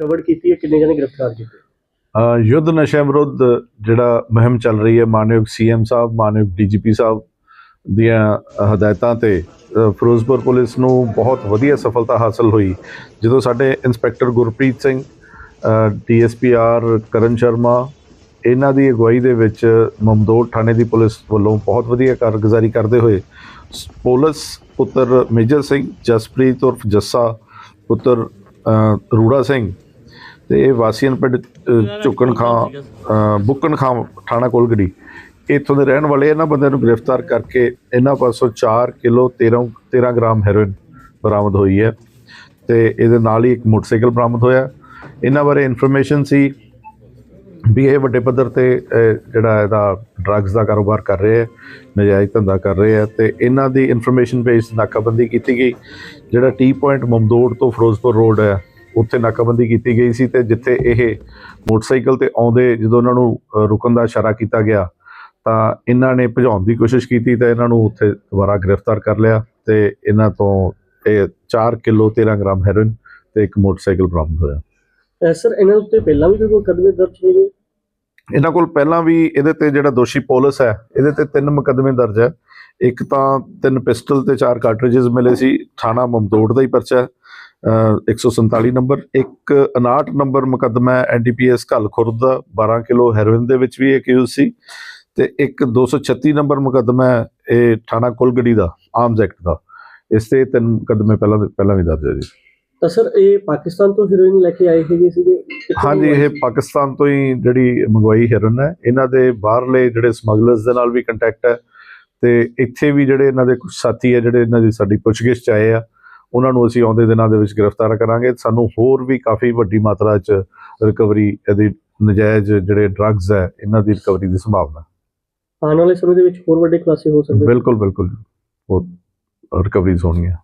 Cover ਕੀਤੀ ਹੈ ਕਿੰਨੇ ਜਣੇ ਗ੍ਰਿਫਤਾਰ ਕੀਤੇ? ਅ, ਯੁੱਧ ਨਸ਼ਾ ਵਿਰੁੱਧ ਜਿਹੜਾ ਮੁਹਿੰਮ ਚੱਲ ਰਹੀ ਹੈ ਮਾਨਯੋਗ ਸੀਐਮ ਸਾਹਿਬ ਮਾਨਯੋਗ ਡੀਜੀਪੀ ਸਾਹਿਬ ਦੀਆਂ ਹਦਾਇਤਾਂ ਤੇ ਅ, ਫਿਰੋਜ਼ਪੁਰ ਪੁਲਿਸ ਨੂੰ ਬਹੁਤ ਵਧੀਆ ਸਫਲਤਾ ਹਾਸਲ ਹੋਈ। ਜਦੋਂ ਸਾਡੇ ਇੰਸਪੈਕਟਰ ਗੁਰਪ੍ਰੀਤ ਸਿੰਘ ਡੀਐਸਪੀਆਰ ਕਰਨ ਸ਼ਰਮਾ ਇਹਨਾਂ ਦੀ ਅਗਵਾਈ ਦੇ ਵਿੱਚ ਮਮਦੋਟ ਥਾਣੇ ਦੀ ਪੁਲਿਸ ਵੱਲੋਂ ਬਹੁਤ ਵਧੀਆ ਕਾਰਗੁਜ਼ਾਰੀ ਕਰਦੇ ਹੋਏ ਸ- ਪੁਲਿਸ ਪੁੱਤਰ ਮੇਜਰ ਸਿੰਘ ਜਸਪ੍ਰੀਤ ਉਰਫ ਜੱਸਾ ਪੁੱਤਰ ਅ, ਰੂੜਾ ਸਿੰਘ ਤੇ ਇਹ ਵਾਸੀਆਂ ਪਿੰਡ ਝੁੱਕਣ ਖਾਂ ਬੁੱਕਣ ਖਾਂ ਥਾਣਾ ਕੋਲਗੜੀ ਇੱਥੋਂ ਦੇ ਰਹਿਣ ਵਾਲੇ ਇਹਨਾਂ ਬੰਦਿਆਂ ਨੂੰ ਗ੍ਰਿਫਤਾਰ ਕਰਕੇ ਇਹਨਾਂ ਪਾਸੋਂ 4 ਕਿਲੋ 13 13 ਗ੍ਰਾਮ ਹੈਰੋਇਨ ਬਰਾਮਦ ਹੋਈ ਹੈ ਤੇ ਇਹਦੇ ਨਾਲ ਹੀ ਇੱਕ ਮੋਟਰਸਾਈਕਲ ਬਰਾਮਦ ਹੋਇਆ। ਇਹਨਾਂ ਬਾਰੇ ਇਨਫੋਰਮੇਸ਼ਨ ਸੀ ਵੀ ਇਹ ਵੱਡੇ ਪੱਧਰ ਤੇ ਜਿਹੜਾ ਇਹਦਾ ਡਰੱਗਸ ਦਾ ਕਾਰੋਬਾਰ ਕਰ ਰਹੇ ਹੈ ਨਜਾਇਜ਼ ਧੰਦਾ ਕਰ ਰਹੇ ਹੈ ਤੇ ਇਹਨਾਂ ਦੀ ਇਨਫੋਰਮੇਸ਼ਨ ਬੇਸਡ ਨਾਕਾਬੰਦੀ ਕੀਤੀ ਗਈ ਜਿਹੜਾ ਟੀ ਪੁਆਇੰਟ ਮਮਦੋੜ ਤੋਂ ਫਿਰੋਜ਼ਪੁਰ ਰੋਡ ਹੈ। ਉੱਥੇ ਨਾਕਾਬੰਦੀ ਕੀਤੀ ਗਈ ਸੀ ਤੇ ਜਿੱਥੇ ਇਹ ਮੋਟਰਸਾਈਕਲ ਤੇ ਆਉਂਦੇ ਜਦੋਂ ਉਹਨਾਂ ਨੂੰ ਰੁਕਣ ਦਾ ਇਸ਼ਾਰਾ ਕੀਤਾ ਗਿਆ ਤਾਂ ਇਹਨਾਂ ਨੇ ਭਜਾਉਣ ਦੀ ਕੋਸ਼ਿਸ਼ ਕੀਤੀ ਤਾਂ ਇਹਨਾਂ ਨੂੰ ਉੱਥੇ ਦੁਬਾਰਾ ਗ੍ਰਿਫਤਾਰ ਕਰ ਲਿਆ ਤੇ ਇਹਨਾਂ ਤੋਂ ਇਹ 4 ਕਿਲੋ 13 ਗ੍ਰਾਮ ਹੈਰੋਇਨ ਤੇ ਇੱਕ ਮੋਟਰਸਾਈਕਲ ਬਰਾਮਦ ਹੋਇਆ। ਸਰ ਇਹਨਾਂ ਉੱਤੇ ਪਹਿਲਾਂ ਵੀ ਕੋਈ ਮੁਕੱਦਮੇ ਦਰਜ ਹੋਏ ਇਹਨਾਂ ਕੋਲ ਪਹਿਲਾਂ ਵੀ ਇਹਦੇ ਤੇ ਜਿਹੜਾ ਦੋਸ਼ੀ ਪੋਲਿਸ ਹੈ ਇਹਦੇ ਤੇ ਤਿੰਨ ਮੁਕੱਦਮੇ ਦਰਜ ਹੈ। ਇੱਕ ਤਾਂ ਤਿੰਨ ਪਿਸਟਲ ਤੇ ਚਾਰ ਕਾਰਟ੍ਰਿਜਸ ਮਿਲੇ ਸੀ ਥਾਣਾ ਮਮਦੋੜ ਦਾ ਹੀ ਪਰਚਾ 147 ਨੰਬਰ ਇੱਕ 59 ਨੰਬਰ ਮੁਕੱਦਮਾ ਐਨਡੀਪੀਐਸ ਘੱਲ ਖੁਰਦ ਦਾ 12 ਕਿਲੋ ਹੈਰੋਇਨ ਦੇ ਵਿੱਚ ਵੀ ਅਕਿਊਜ਼ ਸੀ ਤੇ ਇੱਕ 236 ਨੰਬਰ ਮੁਕੱਦਮਾ ਇਹ ਥਾਣਾ ਕੁਲਗੜੀ ਦਾ ਆਰਮਸ ਐਕਟ ਦਾ। ਇਸ ਤੇ ਤਿੰਨ ਮੁਕੱਦਮੇ ਪਹਿਲਾਂ ਪਹਿਲਾਂ ਵੀ ਦਰਜ ਹੈ ਜੀ। ਤਾਂ ਸਰ ਇਹ ਪਾਕਿਸਤਾਨ ਤੋਂ ਹੀਰੋਇਨ ਲੈ ਕੇ ਆਏ ਹੈਗੇ ਸੀਗੇ? ਹਾਂਜੀ ਇਹ ਪਾਕਿਸਤਾਨ ਤੋਂ ਹੀ ਜਿਹੜੀ ਮੰਗਵਾਈ ਹੈਰੋਇਨ ਹੈ ਇਹਨਾਂ ਦੇ ਬਾਹਰਲੇ ਜਿਹੜੇ ਸਮਗਲਰਸ ਦੇ ਨਾਲ ਵੀ ਕੰਟੈਕਟ ਹੈ ਤੇ ਇੱਥੇ ਵੀ ਜਿਹੜੇ ਇਹਨਾਂ ਦੇ ਕੁਝ ਸਾਥੀ ਹੈ ਜਿਹੜੇ ਇਹਨਾਂ ਦੀ ਸਾਡੀ ਪੁੱਛਗਿੱਛ ਚ ਆਏ ਆ ਉਹਨਾਂ ਨੂੰ ਅਸੀਂ ਆਉਂਦੇ ਦਿਨਾਂ ਦੇ ਵਿੱਚ ਗ੍ਰਿਫਤਾਰ ਕਰਾਂਗੇ। ਸਾਨੂੰ ਹੋਰ ਵੀ ਕਾਫੀ ਵੱਡੀ ਮਾਤਰਾ ਚ ਰਿਕਵਰੀ ਇਹਦੀ ਨਜਾਇਜ਼ ਜਿਹੜੇ ਡਰੱਗਸ ਹੈ ਇਹਨਾਂ ਦੀ ਰਿਕਵਰੀ ਦੀ ਸੰਭਾਵਨਾ। ਆਉਣ ਵਾਲੇ ਸਮੇਂ ਦੇ ਵਿੱਚ ਹੋਰ ਵੱਡੇ ਖੁਲਾਸੇ ਹੋ ਸਕਦੇ। ਬਿਲਕੁਲ ਬਿਲਕੁਲ। ਹੋਰ ਰਿਕਵਰੀਜ਼ ਹੋਣਗੀਆਂ।